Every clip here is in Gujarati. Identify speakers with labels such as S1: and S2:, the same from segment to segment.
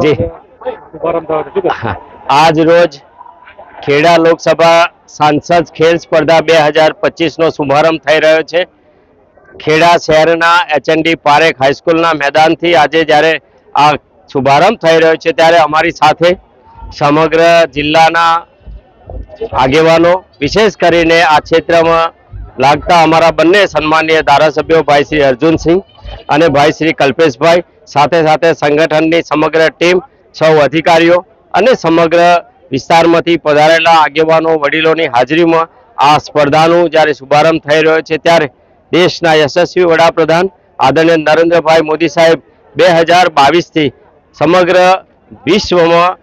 S1: જી. આજ રોજ ખેડા લોકસભા સાંસદ ખેલ સ્પર્ધા બે હજાર પચીસનો શુભારંભ થઈ રહ્યો છે. ખેડા શહેરના એચએનડી પારેખ હાઈસ્કૂલના મેદાનથી આજે જ્યારે આ શુભારંભ થઈ રહ્યો છે ત્યારે અમારી સાથે સમગ્ર જિલ્લાના આગેવાનો વિશેષ કરીને આ ક્ષેત્રમાં લાગતા અમારા બંને સન્માનીય ધારાસભ્યો ભાઈ શ્રી અર્જુનસિંહ અને ભાઈ શ્રી કલ્પેશભાઈ સાથે સાથે સંગઠનની સમગ્ર ટીમ સૌ અધિકારીઓ અને સમગ્ર વિસ્તારમાંથી પધારેલા આગેવાનો, વડીલોની હાજરીમાં આ સ્પર્ધાનું જ્યારે શુભારંભ થઈ રહ્યો છે ત્યારે દેશના યશસ્વી વડાપ્રધાન આદરણીય નરેન્દ્રભાઈ મોદી સાહેબ બે હજાર બાવીસથી સમગ્ર વિશ્વમાં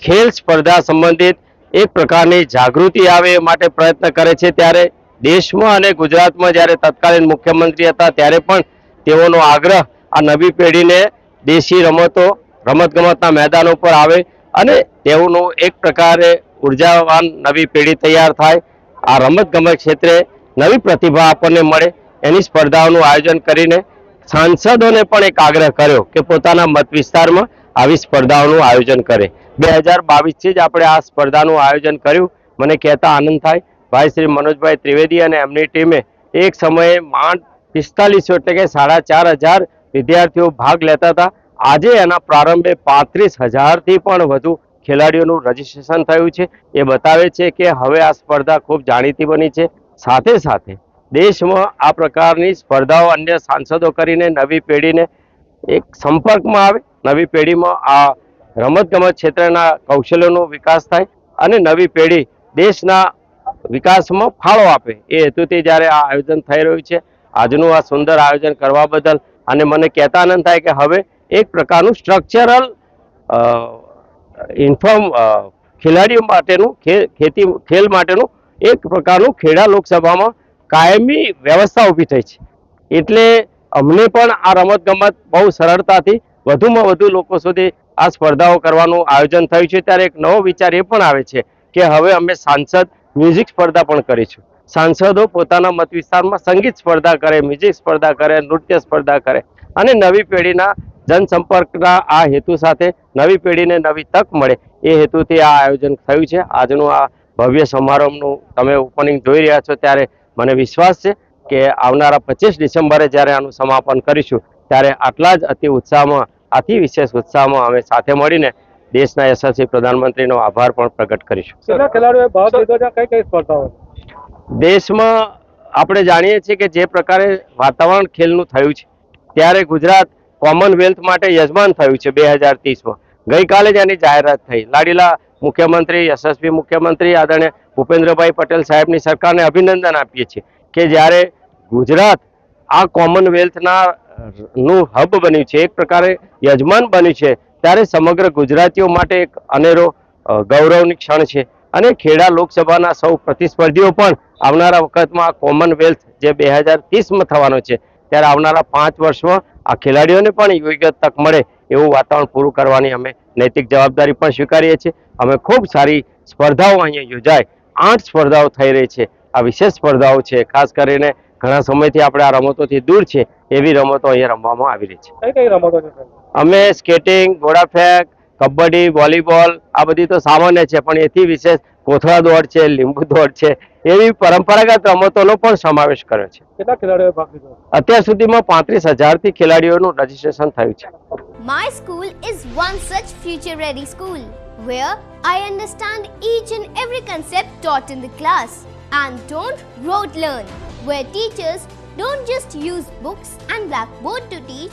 S1: ખેલ સ્પર્ધા સંબંધિત એક પ્રકારની જાગૃતિ આવે એ માટે પ્રયત્ન કરે છે. ત્યારે દેશમાં અને ગુજરાતમાં જ્યારે તત્કાલીન મુખ્યમંત્રી હતા ત્યારે પણ તેઓનો આગ્રહ આ નવી પેઢીને દેશી રમતો, રમતગમતના મેદાનો પર આવે અને તેઓનું એક પ્રકારે ઉર્જાવાન નવી પેઢી તૈયાર થાય. આ રમતગમત ક્ષેત્રે નવી પ્રતિભા આપણને મળે. એની સ્પર્ધાઓનું આયોજન કરીને સાંસદોને પણ એક આગ્રહ કર્યો કે પોતાના મત વિસ્તારમાં આવી સ્પર્ધાઓનું આયોજન કરે. બે હજાર બાવીસથી જ આપણે આ સ્પર્ધાનું આયોજન કર્યું. મને કહેતા આનંદ થાય. ભાઈ શ્રી મનોજભાઈ ત્રિવેદી અને એમની ટીમે એક સમયે માંડ પિસ્તાલીસો એટલે કે સાડા ચાર હજાર વિદ્યાર્થીઓ ભાગ લેતા હતા. આજે એના પ્રારંભે પાંત્રીસ હજારથી પણ વધુ ખેલાડીઓનું રજીસ્ટ્રેશન થયું છે. એ બતાવે છે કે હવે આ સ્પર્ધા ખૂબ જાણીતી બની છે. સાથે સાથે દેશમાં આ પ્રકારની સ્પર્ધાઓ અન્ય સાંસદો કરીને નવી પેઢીને એક સંપર્કમાં આવે, નવી પેઢીમાં આ રમતગમત ક્ષેત્રના કૌશલ્યોનો વિકાસ થાય અને નવી પેઢી દેશના વિકાસમાં ફાળો આપે. એ હેતુથી જ્યારે આ આયોજન થઈ રહ્યું છે આજનું આ સુંદર આયોજન કરવા બદલ અને મને કહેતા આનંદ થાય કે હવે એક પ્રકારનું સ્ટ્રક્ચરલ ઇન્ફોર્મ ખેલાડીઓ માટેનું ખેતી, ખેલ માટેનું એક પ્રકારનું ખેડા લોકસભામાં કાયમી વ્યવસ્થા ઊભી થઈ છે. એટલે અમને પણ આ રમતગમત બહુ સરળતાથી વધુમાં વધુ લોકો સુધી આ સ્પર્ધાઓ કરવાનું આયોજન થયું છે. ત્યારે એક નવો વિચાર એ પણ આવે છે કે હવે અમે સાંસદ મ્યુઝિક સ્પર્ધા પણ કરીશું. સાંસદો પોતાના મત વિસ્તારમાં સંગીત સ્પર્ધા કરે મ્યુઝિક સ્પર્ધા કરે, નૃત્ય સ્પર્ધા કરે અને નવી પેઢીના જનસંપર્કના આ હેતુ સાથે નવી પેઢીને નવી તક મળે. એ હેતુથી આ આયોજન થયું છે. આજનું આ ભવ્ય સમારંભનું તમે ઓપનિંગ જોઈ રહ્યા છો ત્યારે મને વિશ્વાસ છે કે આવનારા પચીસ ડિસેમ્બરે જ્યારે આનું સમાપન કરીશું, ત્યારે આટલા જ અતિ ઉત્સાહમાં, અતિ વિશેષ ઉત્સાહમાં અમે સાથે મળીને દેશના યશસ્વી પ્રધાનમંત્રીનો આભાર પણ પ્રગટ કરીશું.
S2: ખેલાડીઓએ કઈ કઈ સ્પર્ધાઓ?
S1: દેશમાં આપણે જાણીએ છીએ કે જે પ્રકારે વાતાવરણ ખેલનું થયું છે, ત્યારે ગુજરાત કોમનવેલ્થ માટે યજમાન થયું છે બે હજાર ત્રીસમાં. ગઈકાલે જ એની જાહેરાત થઈ. લાડીલા મુખ્યમંત્રી, યશસ્વી મુખ્યમંત્રી, આદરણીય ભૂપેન્દ્રભાઈ પટેલ સાહેબની સરકારને અભિનંદન આપીએ છીએ કે જ્યારે ગુજરાત આ કોમનવેલ્થના નું હબ બન્યું છે, એક પ્રકારે યજમાન બન્યું છે, ત્યારે સમગ્ર ગુજરાતીઓ માટે એક અનેરો ગૌરવની ક્ષણ છે. અને ખેડા લોકસભાના સૌ પ્રતિસ્પર્ધીઓ પણ આવનારા વખતમાં કોમનવેલ્થ જે બે હજાર ત્રીસમાં થવાનો છે ત્યારે આવનારા પાંચ વર્ષમાં આ ખેલાડીઓને પણ યોગ્ય તક મળે એવું વાતાવરણ પૂરું કરવાની અમે નૈતિક જવાબદારી પણ સ્વીકારીએ છીએ. અમે ખૂબ સારી સ્પર્ધાઓ અહીંયા યોજાય. આઠ સ્પર્ધાઓ થઈ રહી છે. આ વિશેષ સ્પર્ધાઓ છે. ખાસ કરીને ઘણા સમયથી આપણે આ રમતોથી દૂર છે. એવી રમતો અહીંયા રમવામાં આવી રહી છે.
S2: કઈ કઈ રમતો છે?
S1: અમે સ્કેટિંગ ઘોડાફેંક કબડ્ડી વોલીબોલ આ બધી તો સામાન્ય છે પણ એથી વિશેષ કોથળા દોડ છે લીંબુ દોડ છે એવી પરંપરાગત રમતોનો પણ સમાવેશ કર્યો છે
S2: કેટલા ખેલાડીઓએ ભાગ લીધો
S1: અત્યાર સુધીમાં પાંત્રીસ હજારથી ખેલાડીઓનું રજીસ્ટ્રેશન થયું છે
S3: My school is one such future ready school where I understand each and every concept taught in the class and don't rote learn, where teachers don't just use books and blackboard to teach